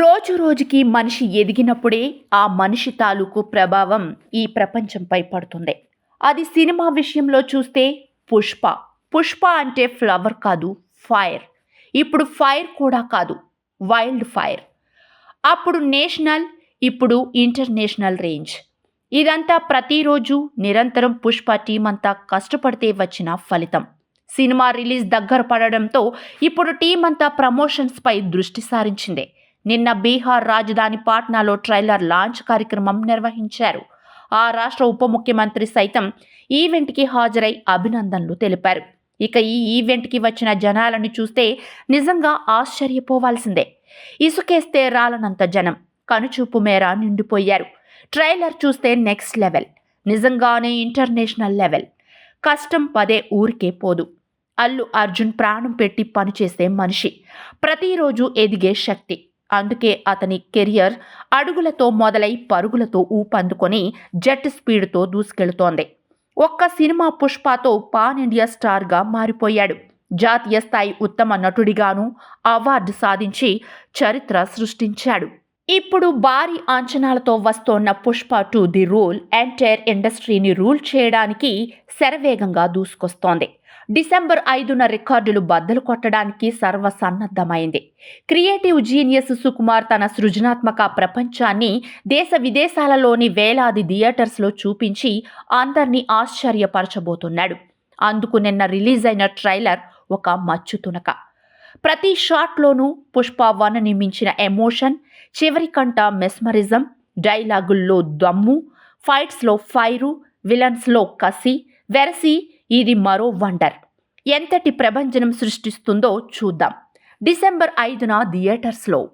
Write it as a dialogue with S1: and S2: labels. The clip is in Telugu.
S1: రోజు రోజుకి మనిషి ఎదిగినప్పుడే ఆ మనిషి తాలూకు ప్రభావం ఈ ప్రపంచంపై పడుతుంది. అది సినిమా విషయంలో చూస్తే పుష్ప. పుష్ప అంటే ఫ్లవర్ కాదు ఫైర్. ఇప్పుడు ఫైర్ కూడా కాదు వైల్డ్ ఫైర్. అప్పుడు నేషనల్ ఇప్పుడు ఇంటర్నేషనల్ రేంజ్. ఇదంతా ప్రతిరోజు నిరంతరం పుష్ప టీం అంతా కష్టపడితే వచ్చిన ఫలితం. సినిమా రిలీజ్ దగ్గర పడడంతో ఇప్పుడు టీం అంతా ప్రమోషన్స్పై దృష్టి సారించింది. నిన్న బీహార్ రాజధాని పాట్నాలో ట్రైలర్ లాంచ్ కార్యక్రమం నిర్వహించారు. ఆ రాష్ట్ర ఉప ముఖ్యమంత్రి సైతం ఈవెంట్కి హాజరై అభినందనలు తెలిపారు. ఇక ఈ ఈవెంట్కి వచ్చిన జనాలను చూస్తే నిజంగా ఆశ్చర్యపోవాల్సిందే. ఇసుకేస్తే రాలనంత జనం కనుచూపు మేర నిండిపోయారు. ట్రైలర్ చూస్తే నెక్స్ట్ లెవెల్ నిజంగానే ఇంటర్నేషనల్ లెవెల్. కష్టం పదే ఊరికే పోదు. అల్లు అర్జున్ ప్రాణం పెట్టి పనిచేసే మనిషి. ప్రతిరోజు ఎదిగే శక్తి. అందుకే అతని కెరియర్ అడుగులతో మొదలై పరుగులతో ఊపందుకొని జెట్ స్పీడ్తో దూసుకెళ్తోంది. ఒక్క సినిమా పుష్పతో పాన్ ఇండియా స్టార్గా మారిపోయాడు. జాతీయ స్థాయి ఉత్తమ నటుడిగాను అవార్డు సాధించి చరిత్ర సృష్టించాడు. ఇప్పుడు భారీ అంచనాలతో వస్తోన్న Pushpa two the rule entire ఇండస్ట్రీని రూల్ చేయడానికి శరవేగంగా దూసుకొస్తోంది. డిసెంబర్ ఐదున రికార్డులు బద్దలు కొట్టడానికి సర్వసన్నద్ధమైంది. క్రియేటివ్ జీనియస్ సుకుమార్ తన సృజనాత్మక ప్రపంచాన్ని దేశ విదేశాలలోని వేలాది థియేటర్స్లో చూపించి అందరినీ ఆశ్చర్యపరచబోతున్నాడు. అందుకు నిన్న రిలీజ్ అయిన ట్రైలర్ ఒక మచ్చు తునక. ప్రతి షాట్లోనూ పుష్ప వన్ని మించిన ఎమోషన్ చివరి కంట మెస్మరిజం డైలాగుల్లో దమ్ము ఫైట్స్లో ఫైరు విలన్స్లో కసి వెరసి ఇది మరో వండర్. ఎంతటి ప్రభంజనం సృష్టిస్తుందో చూద్దాం. డిసెంబర్ ఐదున థియేటర్స్లో.